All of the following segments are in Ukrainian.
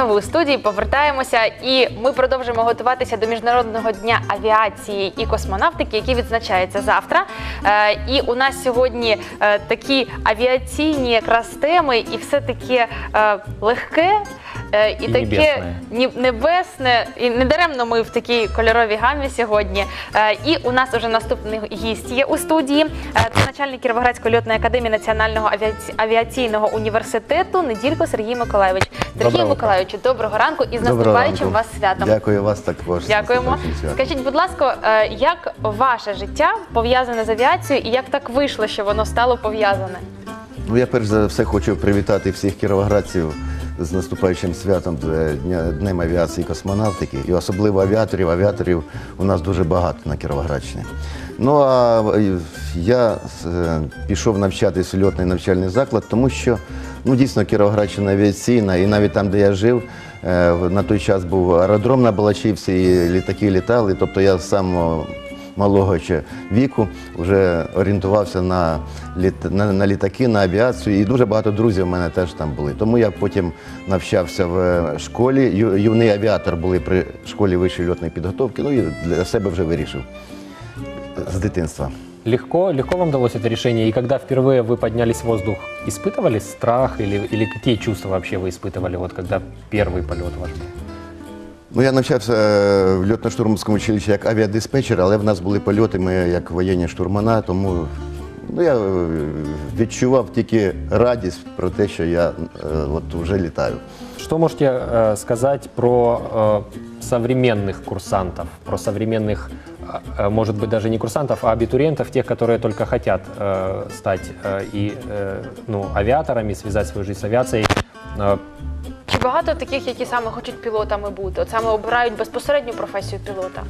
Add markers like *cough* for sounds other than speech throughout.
знову у студії повертаємося, і ми продовжимо готуватися до міжнародного дня авіації і космонавтики, який відзначається завтра. Е, і у нас сьогодні е, такі авіаційні якраз теми, і все таке е, легке. Е, І, І таке небесне. ні- небесне, і не даремно ми в такій кольоровій гамі сьогодні. Е, І у нас уже наступний гість є у студії. Е, Це начальник Кіровоградської льотної академії Національного авіаці- авіаційного університету Неділько Сергій Миколайович. Сергій Доброго доброго ранку і з Доброго наступаючим ранку. вас святом. Дякую вас також. Дякуємо. Скажіть, будь ласка, е, як ваше життя пов'язане з авіацією, і як так вийшло, що воно стало пов'язане? Ну, я перш за все хочу привітати всіх кіровоградців з наступаючим святом е, Дня- Днем авіації і космонавтики. І особливо авіаторів. Авіаторів у нас дуже багато на Кіровоградщині. Ну а я е, пішов навчатись у льотний навчальний заклад, тому що ну, дійсно Кіровоградщина авіаційна, і навіть там, де я жив, е, на той час був аеродром на Балачівці, і літаки літали. Тобто я самого малого ще віку вже орієнтувався на, літ... на, на літаки, на авіацію. І дуже багато друзів в мене теж там були. Тому я потім навчався в школі. Ю- Юний авіатор були при школі вищої льотної підготовки. Ну і для себе вже вирішив з дитинства. Легко, легко вам далось это решение? И когда впервые вы поднялись в воздух, испытывали страх или, или какие чувства вообще вы испытывали, вот когда первый полет ваш был? Ну, я навчався е, в льотно-штурманському училищі як авіадиспетчер, але в нас були польоти, ми як воєнні штурмана, тому ну, я е, відчував тільки радість про те, що я е, от вже літаю. Что можете э, сказать про э, современных курсантов, про современных, э, э, может быть, даже не курсантов, а абитуриентов, тех, которые только хотят э, стать э, и э, ну, авиаторами, связать свою жизнь с авиацией? Э, Чи багато таких, які саме хочуть пілотами бути? От саме обирають безпосередню професію пілота?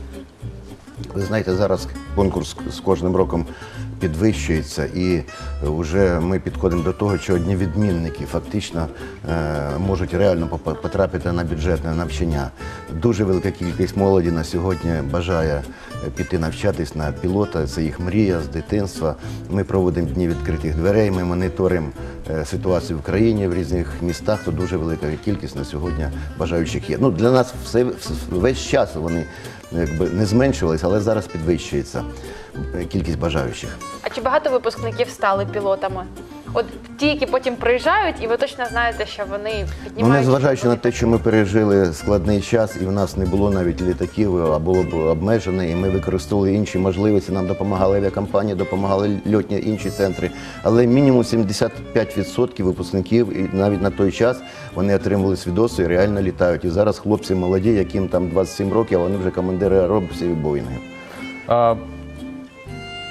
Ви знаєте, зараз конкурс з кожним роком підвищується, і вже ми підходимо до того, що одні відмінники фактично е, можуть реально потрапити на бюджетне навчання. Дуже велика кількість молоді на сьогодні бажає е, піти навчатись на пілота. Це їх мрія з дитинства. Ми проводимо дні відкритих дверей. Ми моніторимо е, ситуацію в країні в різних містах. То дуже велика кількість на сьогодні бажаючих є. Ну для нас все весь час вони якби не зменшувалися, але зараз підвищується е, кількість бажаючих. А чи багато випускників стали пілотами? От ті, які потім приїжджають, і ви точно знаєте, що вони Ну, піднімають. незважаючи на те, що ми пережили складний час, і в нас не було навіть літаків, а було б обмежене, і ми використовували інші можливості. Нам допомагали авіакомпанії, допомагали льотні інші центри. Але мінімум 75% випускників, і навіть на той час вони отримували свідоцтво і реально літають. І зараз хлопці молоді, яким там 27 років, а вони вже командири аеробусів і боїнгів. А,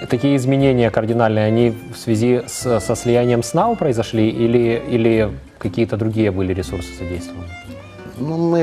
Такие изменения кардинальные, они в связи с, со слиянием с НАУ произошли или, или какие-то другие были ресурсы задействованы? Ну, ми,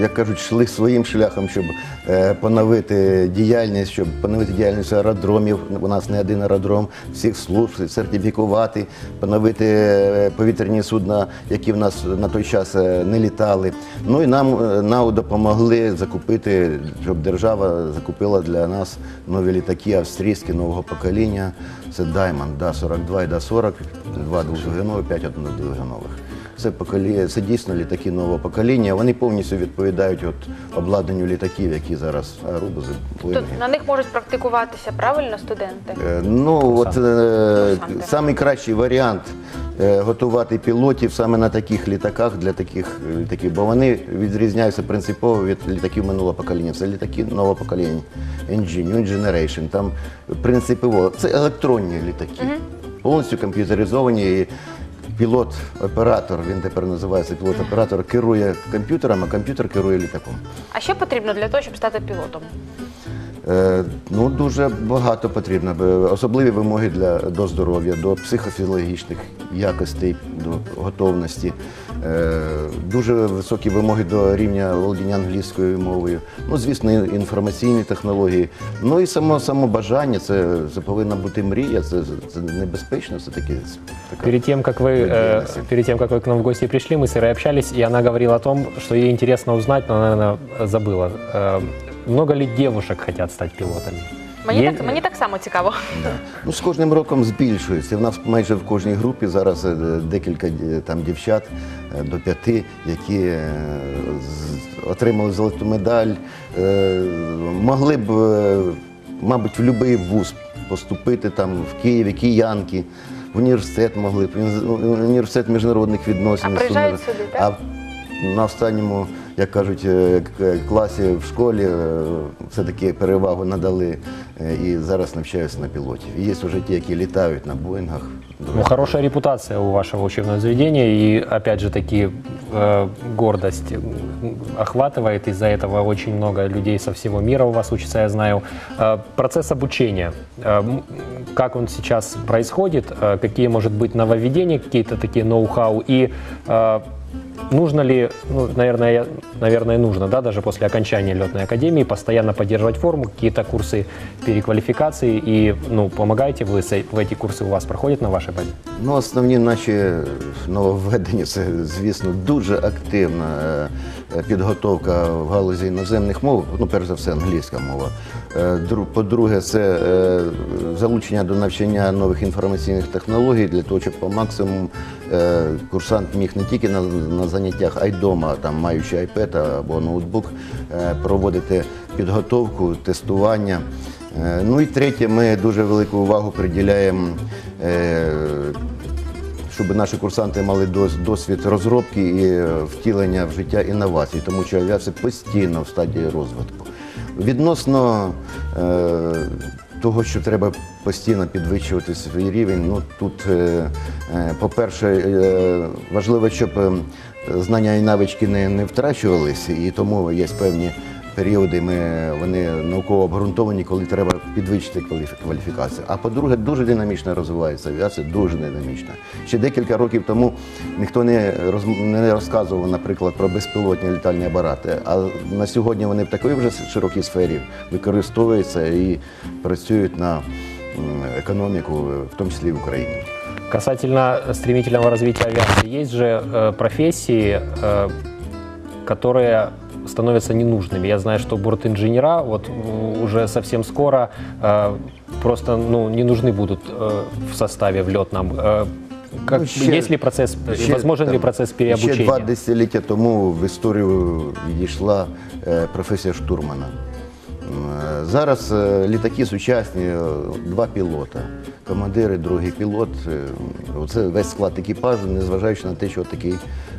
як кажуть, йшли своїм шляхом, щоб е, поновити діяльність, щоб поновити діяльність аеродромів. У нас не один аеродром, всіх служб, сертифікувати, поновити е, повітряні судна, які в нас на той час е, не літали. Ну і нам НАУ допомогли закупити, щоб держава закупила для нас нові літаки австрійські нового покоління. Це Diamond, Да-42 і Да-40, два двохдвигунові, п'ять однодвигунових. Це покоління, це дійсно літаки нового покоління. Вони повністю відповідають от обладнанню літаків, які зараз аеробузи Тобто Боїнги. на них можуть практикуватися правильно студенти? Е, Ну от е, Курсанти. варіант е, готувати пілотів саме на таких літаках для таких е, літаків, бо вони відрізняються принципово від літаків минулого покоління. Це літаки нового покоління, NG, New Generation. Там принципово це електронні літаки, повністю комп'ютеризовані. І Пілот-оператор, він тепер називається пілот-оператор, керує комп'ютером, а комп'ютер керує літаком. А що потрібно для того, щоб стати пілотом? Е, Ну, дуже багато потрібно. Особливі вимоги для, до здоров'я, до психофізіологічних якостей, до готовності. Е, Дуже високі вимоги до рівня володіння англійською мовою. Ну, звісно, і- інформаційні технології. Ну і само, само бажання, це, це повинна бути мрія, це, це небезпечно, все таки. така Перед тем, как вы, вид э, деятельности. перед тем, как вы к нам в гости пришли, мы с Ирой общались, и она говорила о том, что ей интересно узнать, но, наверное, забыла. Э, много ли девушек хотят стать пилотами? Мені Є- так мені так само цікаво. Ну, з кожним роком збільшується. У нас майже в кожній групі зараз е, декілька е, там дівчат е, до п'яти, які е, з- отримали золоту медаль, е, могли б, е, мабуть, в будь-який вуз поступити там в Києві, киянки. В університет могли б, уні- університет міжнародних відносин. А приїжджають сюди, так? А на останньому, як кажуть, е, к- класі в школі е, все-таки перевагу надали е, і зараз навчаються на пілотів. І є вже ті, які літають на Боїнгах. Ну, хорошая репутация у вашего учебного заведения, и опять же таки э, гордость м, охватывает. Из-за этого очень много людей со всего мира у вас учатся, я знаю. Э, процесс обучения, э, м, как он сейчас происходит, э, какие, может быть, нововведения, какие-то такие ноу-хау, и э, Нужно ли, ну, наверное, я- наверное, нужно, да, даже после окончания летной академии постоянно поддерживать форму, какие-то курсы переквалификации и, ну, помогаете вы с- в эти курсы у вас проходят на вашей базе? Ну, основні наші нововведення це, звісно, дуже активна е, підготовка в галузі іноземних мов. Ну, перш за все, англійська мова. Е, дру- По-друге, це е, залучення до навчання нових інформаційних технологій для того, щоб по максимуму е, курсант міг не тільки на, на заняттях, а й вдома, там, маючи iPad або ноутбук, е, проводити підготовку, тестування. Е, Ну і третє, ми дуже велику увагу приділяємо, е, щоб наші курсанти мали досвід розробки і е, втілення в життя інновацій, тому що авіація постійно в стадії розвитку. Відносно е, того, що треба постійно підвищувати свій рівень, ну тут, е, е, по-перше, е, важливо, щоб е, знання і навички не, не втрачувалися, і тому є певні періоди ми, вони науково обґрунтовані, коли треба підвищити кваліфі- кваліфікацію. А по-друге, дуже динамічно розвивається авіація, дуже динамічно. Ще декілька років тому ніхто не, роз, не розказував, наприклад, про безпілотні літальні апарати. А на сьогодні вони в такій вже широкій сфері використовуються і працюють на м, економіку, в тому числі в Україні. Касательно стремительного развития авиации, есть же э, профессии, э, которые становятся ненужными. Я знаю, что бортинженера вот м, уже совсем скоро э, просто ну, не нужны будут э, в составе в летном. Э, как, Ну, ще- есть ли процесс, Ще, возможен ли там, процесс Ще переобучения? два десятиліття тому в історію відійшла е, професія штурмана. М, е, Зараз е, літаки сучасні, е, два пілота. Командири, другий пілот. е, Це весь склад екіпажу, незважаючи на те, що такий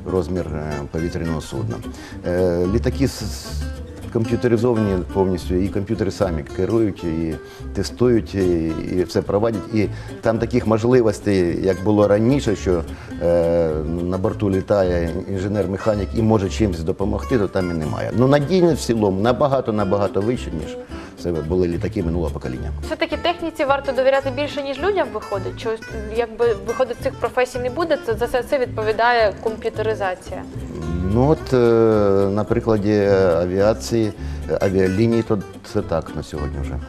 розмір е, повітряного судна. Е, Літаки комп'ютеризовані повністю, і комп'ютери самі керують, і тестують, і, все проводять. І там таких можливостей, як було раніше, що е, на борту літає інженер-механік і може чимось допомогти, то там і немає. Ну надійність в цілому набагато набагато вище, ніж це були літаки минулого покоління. Все-таки техніці варто довіряти більше, ніж людям виходить. Чи якби виходить цих професій не буде, то за все це відповідає комп'ютеризація. Ну от е, на прикладі авіації, е, авіалінії, то це так на сьогодні вже.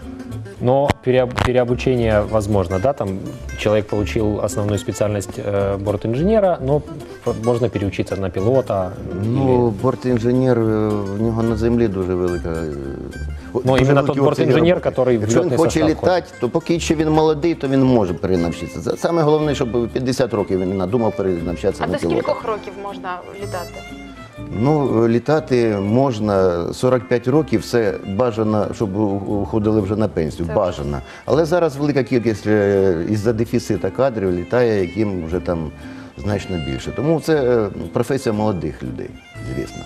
Но переоб- переобучение возможно, да, там человек получил основную специальность э, бортинженера, но можно переучиться на пилота. Ну, бортінженер, е, в нього на землі дуже велика. Ну, іменно тот бортінженер, який Якщо він хоче літати, то поки ще він молодий, то він може перенавчитися. Це Саме головне, щоб 50 років він не надумав перенавчатися А на до пілота. скількох років можна літати? Ну, літати можна 45 років, це бажано, щоб уходили вже на пенсію. Це Бажано. Але зараз велика кількість е, із-за дефіциту кадрів літає, яким вже там значно більше. Тому це е, професія молодих людей, звісно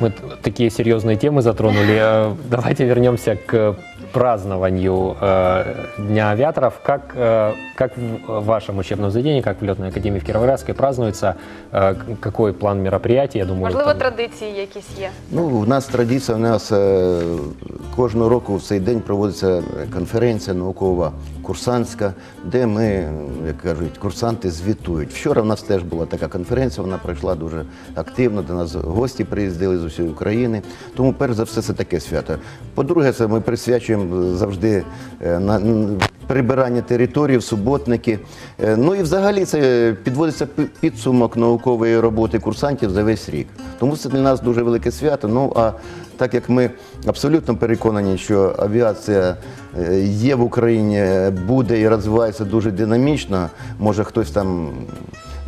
Мы т- такие серьезные темы затронули. Э, Давайте вернемся к празднованию э, Дня авиаторов. Как, э, как в вашем учебном заведении, как в летной академии в Кировоградской празднуется? Э, к- Какой план мероприятий? Я думаю, Можливо, там- традиції якісь є. Ну, у нас традиція, у нас е, кожного року в цей день проводиться конференція наукова курсантська, де ми, як кажуть, курсанти звітують. Вчора в нас теж була така конференція, вона пройшла дуже активно. До нас гості приїздили з усієї України. Тому, перш за все, це таке свято. По-друге, це ми присвячуємо завжди е, на прибирання територій, суботники. Е, Ну і взагалі це підводиться підсумок наукової роботи курсантів за весь рік. Тому це для нас дуже велике свято. Ну а так як ми абсолютно переконані, що авіація е, є в Україні, буде і розвивається дуже динамічно, може хтось там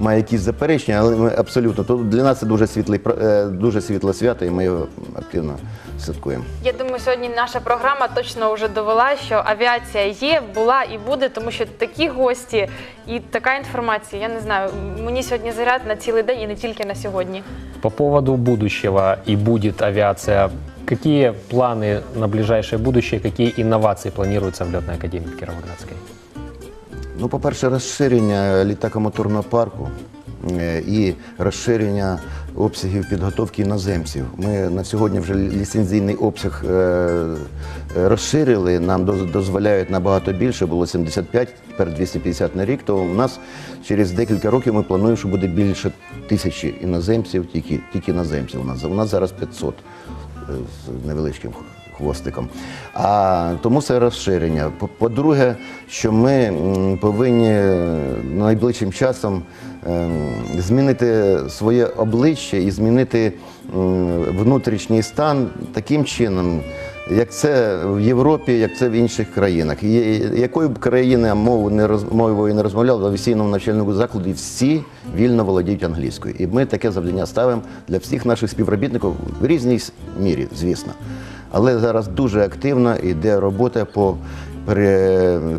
має якісь заперечення, але ми абсолютно то для нас це дуже світлий е, дуже світле свято, і ми його активно святкуємо. Я думаю, сьогодні наша програма точно вже довела, що авіація є, була і буде, тому що такі гості і така інформація. Я не знаю. Мені сьогодні заряд на цілий день і не тільки на сьогодні. По поводу будущего и будет авиация, какие планы на ближайшее будущее, какие инновации планируются в летной академии Кировоградской? Ну, по-перше, розширення літакомоторного парку е, і розширення обсягів підготовки іноземців. Ми на сьогодні вже ліцензійний обсяг е, е, розширили, нам дозволяють набагато більше, було 75, тепер 250 на рік, то у нас через декілька років ми плануємо, що буде більше тисячі іноземців, тільки, тільки іноземців у нас. У нас зараз 500 е, з невеличким хвостиком. А тому це розширення. По- По-друге, що ми повинні е, найближчим часом ем, змінити своє обличчя і змінити внутрішній стан таким чином. Як це в Європі, як це в інших країнах. І якою б країна мову не роз, мовою не розмовляла, в офіційному навчальному закладі всі вільно володіють англійською. І ми таке завдання ставимо для всіх наших співробітників в різній мірі, звісно. Але зараз дуже активно йде робота по,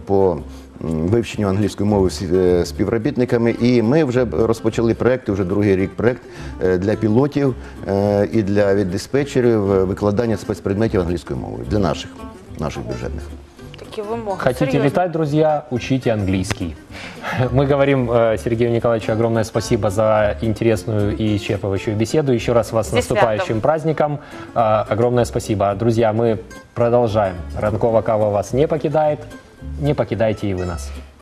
по вивченню англійської мови е, співробітниками. І ми вже розпочали проєкт, вже другий рік проект е, для пілотів е, і для диспетчерів е, викладання спецпредметів англійської мови для наших, наших бюджетних Такі вимоги. Хотите серйозно. летать, друзья, учите английский. *laughs* Мы говорим э, Сергею Николаевичу огромное спасибо за интересную и исчерпывающую беседу. Еще раз вас с С наступающим святом. праздником. Э, Огромное спасибо. Друзья, мы продолжаем. Ранкова кава вас не покидает. Не покидайте и вы нас.